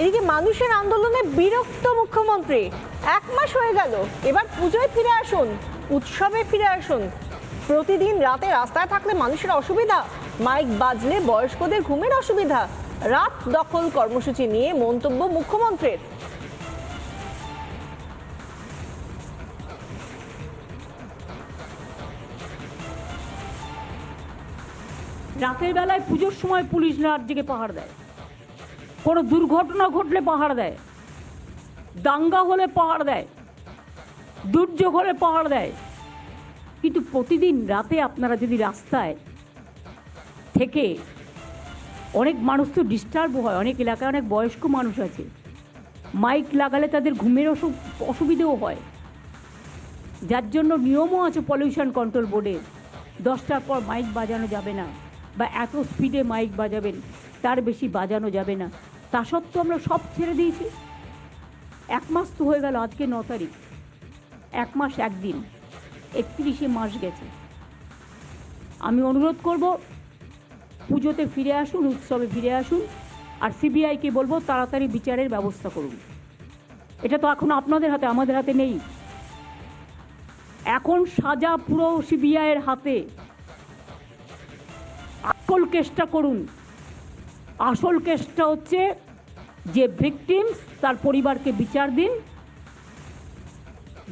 এদিকে মানুষের আন্দোলনে বিরক্ত মুখ্যমন্ত্রী। এক মাস হয়ে গেল, এবার পুজোয় ফিরে আসুন, উৎসবে ফিরে আসুন। প্রতিদিন রাতে রাস্তায় থাকলে মানুষের অসুবিধা, মাইক বাজলে বয়স্কদের ঘুমের অসুবিধা, রাত দখল কর্মসূচি নিয়ে মন্তব্য মুখ্যমন্ত্রীর। রাতের বেলায় পুজোর সময় পুলিশ রাত জেগে পাহাড় দেয়। কোনো দুর্ঘটনা ঘটলে পাহাড় দেয়। দাঙ্গা হলে পাহাড় দেয়। দুর্যোগ হলে পাহাড় দেয়। কিন্তু প্রতিদিন রাতে আপনারা যদি রাস্তায় থেকে অনেক মানুষ তো ডিস্টার্ব হয়, অনেক এলাকায় অনেক বয়স্ক মানুষ আছে। মাইক লাগালে তাদের ঘুমের অসু- অসুবিধেও হয়। যার জন্য নিয়মও আছে পলিউশন কন্ট্রোল বোর্ডের দশটার পর মাইক বাজানো যাবে না বা এত স্পিডে মাইক বাজাবেন, তার বেশি বাজানো যাবে না। তা সত্ত্বেও আমরা সব ছেড়ে দিয়েছি। এক মাস তো হয়ে গেল আজকে ন তারিখ। এক মাস একদিন। একত্রিশে মাস গেছে। আমি অনুরোধ করব, পুজোতে ফিরে আসুন, উৎসবে ফিরে আসুন, আর সিবিআইকে বলব তাড়াতাড়ি বিচারের ব্যবস্থা করুন। এটা তো এখন আপনাদের হাতে, আমাদের হাতে নেই। এখন সাজা পুরো সিবিআইয়ের হাতে। আসল কেসটা করুন। আসল কেসটা হচ্ছে যে ভিকটিমস তার পরিবারকে বিচার দিন,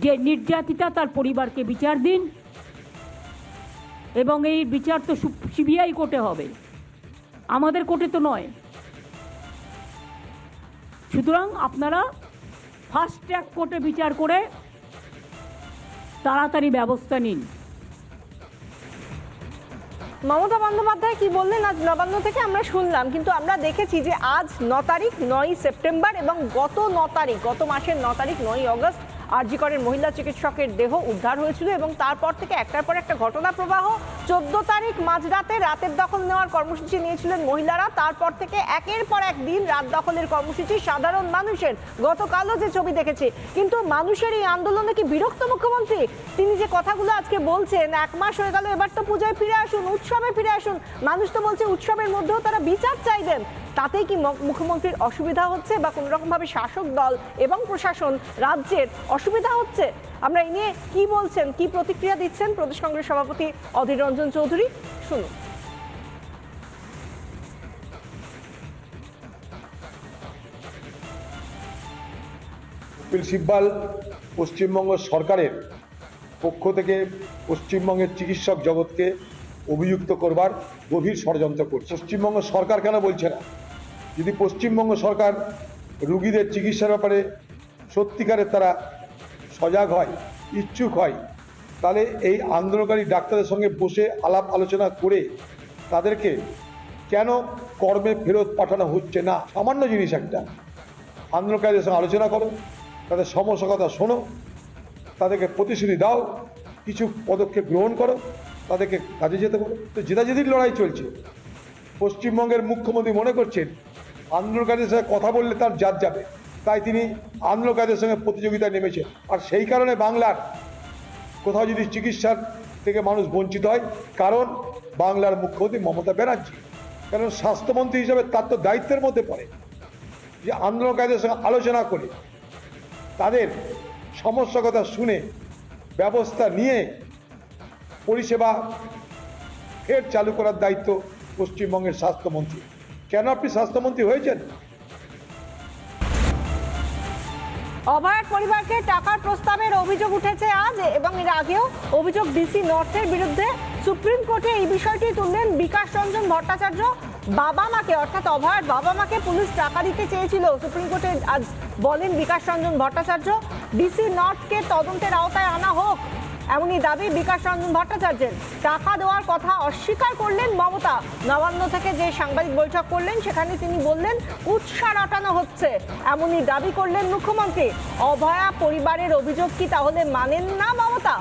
যে নির্যাতিতা তার পরিবারকে বিচার দিন, এবং এই বিচার তো সিবিআই কোর্টে হবে। আমাদের কোর্টে তো নয়। সুতরাং আপনারা ফাস্ট ট্র্যাক কোর্টে বিচার করে তাড়াতাড়ি ব্যবস্থা নিন। মমতা বন্দ্যোপাধ্যায় কি বললেন? আজ নবান্ন থেকে আমরা শুনলাম, কিন্তু আমরা দেখেছি যে আজ ন তারিখ নয় সেপ্টেম্বর এবং গত ন তারিখ, গত মাসের ন তারিখ নয় অগস্ট আরজিকরের মহিলা চিকিৎসকের দেহ উদ্ধার হয়েছিল এবং তারপর থেকে একটার পর একটা ঘটনা প্রবাহ চোদ্দ তারিখ মাঝরাতে রাতের দখল নেওয়ার কর্মসূচি নিয়েছিলেন মহিলারা। তারপর থেকে একের পর এক দিন রাত দখলের কর্মসূচি। সাধারণ মানুষের, গতকালও যে ছবি দেখেছি। কিন্তু মানুষের এই আন্দোলনে কি বিরক্ত মুখ্যমন্ত্রী? তিনি যে কথাগুলো আজকে বলছেন, এক মাস হয়ে গেল, এবার তো পুজোয় ফিরে আসুন, উৎসবে ফিরে আসুন। মানুষ তো বলছে, উৎসবের মধ্যেও তারা বিচার চাইবেন। তাতেই কি মুখ্যমন্ত্রীর অসুবিধা হচ্ছে বা কোনো রকমভাবে শাসক দল এবং প্রশাসন রাজ্যের অসুবিধা হচ্ছে? আমরা এই নিয়ে কি বলছেন, কি প্রতিক্রিয়া দিচ্ছেন প্রদেশ কংগ্রেস সভাপতি অধীর রঞ্জন চৌধুরী, শুনুন। কপিল সিব্বাল, পশ্চিমবঙ্গ সরকারের পক্ষ থেকে পশ্চিমবঙ্গের চিকিৎসক জগৎকে অভিযুক্ত করবার গভীর ষড়যন্ত্র করছে। পশ্চিমবঙ্গ সরকার কেন বলছে না? যদি পশ্চিমবঙ্গ সরকার রুগীদের চিকিৎসার ব্যাপারে সত্যিকারের তারা সজাগ হয়, ইচ্ছুক হয় তাহলে এই আন্দোলনকারী ডাক্তারদের সঙ্গে বসে আলাপ আলোচনা করে তাদেরকে কেন কর্মে ফেরত পাঠানো হচ্ছে না? সামান্য জিনিস একটা। আন্দোলনকারীদের সঙ্গে আলোচনা করো, তাদের সমস্যা কথা শোনো, তাদেরকে প্রতিশ্রুতি দাও, কিছু পদক্ষেপ গ্রহণ করো, তাদেরকে কাজে যেতে বলো। তো জেদাজেদির লড়াই চলছে। পশ্চিমবঙ্গের মুখ্যমন্ত্রী মনে করছেন, আন্দোলনকারীদের সঙ্গে কথা বললে তার জাত যাবে। তাই তিনি আন্দোলনকারীদের সঙ্গে প্রতিযোগিতায় নেমেছেন। আর সেই কারণে বাংলার কোথাও যদি চিকিৎসার থেকে মানুষ বঞ্চিত হয়, কারণ বাংলার মুখ্যমন্ত্রী মমতা ব্যানার্জি। কারণ স্বাস্থ্যমন্ত্রী হিসাবে তার তো দায়িত্বের মধ্যে পড়ে। যে আন্দোলনকারীদের সঙ্গে আলোচনা করে, তাদের সমস্যা কথা শুনে ব্যবস্থা নিয়ে পরিষেবা ফের চালু করার দায়িত্ব পশ্চিমবঙ্গের স্বাস্থ্যমন্ত্রী। কেন আপনি স্বাস্থ্যমন্ত্রী হয়েছেন? অভয়ার পরিবারকে টাকার প্রস্তাবের অভিযোগ উঠেছে আজ এবং এর আগেও অভিযোগ ডিসি নর্থের বিরুদ্ধে সুপ্রিম কোর্টে এই বিষয়টি তুললেন বিকাশ রঞ্জন ভট্টাচার্য। বাবা মাকে, অর্থাৎ অভয়ার বাবা মাকে পুলিশ টাকা দিতে চেয়েছিল। সুপ্রিম কোর্টে আজ বলেন বিকাশ রঞ্জন ভট্টাচার্য, ডিসি নর্থকে তদন্তের আওতায় আনা হোক। এমনই দাবি বিকাশ রঞ্জন ভট্টাচার্যের। টাকা দেওয়ার কথা অস্বীকার করলেন মমতা। নবান্ন থেকে যে সাংবাদিক বৈঠক করলেন, সেখানে তিনি বললেন, উৎসাহ রটানো হচ্ছে। এমনই দাবি করলেন মুখ্যমন্ত্রী। অভয়া পরিবারের অভিযোগ কি তাহলে মানেন না মমতা?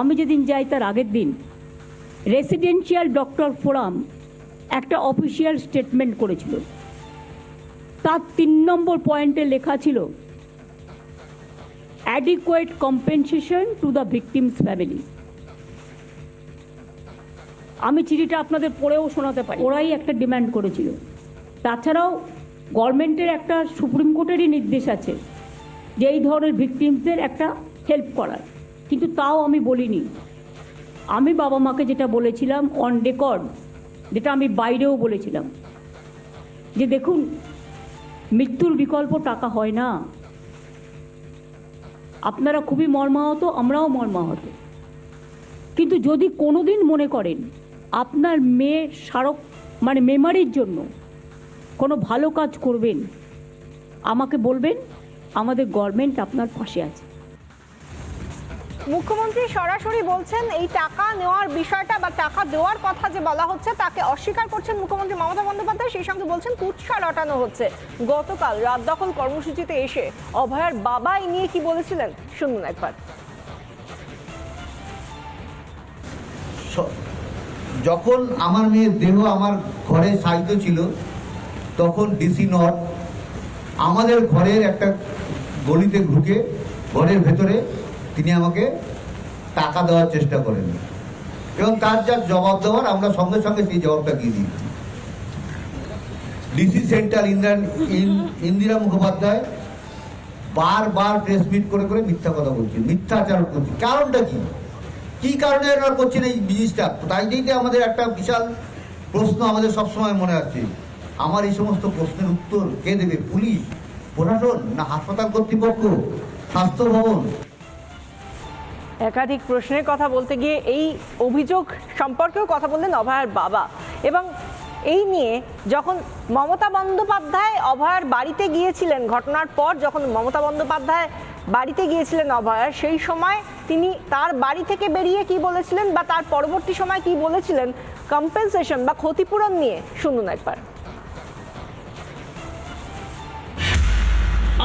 আমি যেদিন যাই তার আগের দিন রেসিডেন্সিয়াল ডক্টর ফোরাম একটা অফিসিয়াল স্টেটমেন্ট করেছিল। তার তিন নম্বর পয়েন্টে লেখা ছিল adequate compensation to the victims family আমি চিঠিটা আপনাদের পড়েও শোনাতে পারি। ওরাই একটা ডিমান্ড করেছিল। তাছাড়াও গভর্নমেন্টের একটা সুপ্রিম কোর্টেরই নির্দেশ আছে যে এই ধরনের ভিকটিমসদের একটা হেল্প করার। কিন্তু তাও আমি বলিনি। আমি বাবা মাকে যেটা বলেছিলাম অন রেকর্ড যেটা আমি বাইরেও বলেছিলাম। যে দেখুন, মৃত্যুর বিকল্প টাকা হয় না। আপনারা খুবই মর্মাহত, আমরাও মর্মাহত। কিন্তু যদি কোনো দিন মনে করেন, আপনার মেয়ের স্মারক মানে মেমারির জন্য কোনো ভালো কাজ করবেন, আমাকে বলবেন, আমাদের গভর্নমেন্ট আপনার পাশে আছে। মুখ্যমন্ত্রী সরাসরি বলছেন, এই টাকা নেওয়ার বিষয়টা বা টাকা দেওয়ার কথা যে বলা হচ্ছে, তাকে অস্বীকার করছেন মুখ্যমন্ত্রী মমতা বন্দ্যোপাধ্যায়। সেই সঙ্গে বলছেন, কুৎসা রটানো হচ্ছে। গতকাল রাত দখল কর্মসূচিতে এসে অভয়ার বাবা এই নিয়ে কি বলেছিলেন? শুনুন একবার। যখন আমার মেয়ের দেহ আমার ঘরে সাহিত্য ছিল, তখন ডিসি নট আমাদের ঘরের একটা গলিতে ঢুকে, ঘরের ভেতরে তিনি আমাকে টাকা দেওয়ার চেষ্টা করেন। এবং তার যা জবাব দেওয়ার, আমরা সঙ্গে সঙ্গে সেই জবাবটা দিয়ে দিই। ডিসি সেন্টার ইন্দিরা ইন্দিরা মুখোপাধ্যায় বারবার প্রেস মিট করে করে মিথ্যা কথা বলছে মিথ্যাচার করছে কারণটা কি? কি কারণে এরা করছেন এই জিনিসটা? তাই দিকে আমাদের একটা বিশাল প্রশ্ন আমাদের সবসময় মনে আছে আমার এই সমস্ত প্রশ্নের উত্তর কে দেবে? পুলিশ, প্রশাসন না হাসপাতাল কর্তৃপক্ষ, স্বাস্থ্য ভবন? একাধিক প্রশ্নের কথা বলতে গিয়ে এই অভিযোগ সম্পর্কেও কথা বললেন অভয়ার বাবা। এবং এই নিয়ে যখন মমতা বন্দ্যোপাধ্যায় অভয়ার বাড়িতে গিয়েছিলেন, ঘটনার পর যখন মমতা বন্দ্যোপাধ্যায় বাড়িতে গিয়েছিলেন অভয়ার, সেই সময় তিনি তার বাড়ি থেকে বেরিয়ে কি বলেছিলেন বা তার পরবর্তী সময় কি বলেছিলেন কম্পেনসেশন বা ক্ষতিপূরণ নিয়ে শুনুন একবার।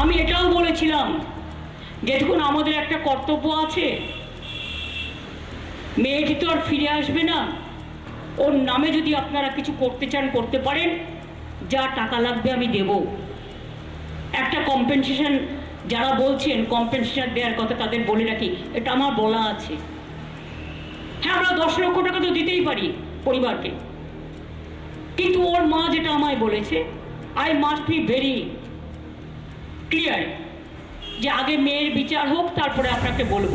আমি এটাও বলেছিলাম যেটুকুন আমাদের একটা কর্তব্য আছে মেয়েটি তো আর ফিরে আসবে না, ওর নামে যদি আপনারা কিছু করতে চান, করতে পারেন, যা টাকা লাগবে আমি দেব। একটা কম্পেনসেশন যারা বলছেন কম্পেনসেশন দেওয়ার কথা তাদের বলে রাখি, এটা আমার বলা আছে। হ্যাঁ আমরা দশ লক্ষ টাকা তো দিতেই পারি পরিবারকে। কিন্তু ওর মা যেটা আমায় বলেছে I must be very clear যে আগে মেয়ের বিচার হোক, তারপরে আপনাকে বলব।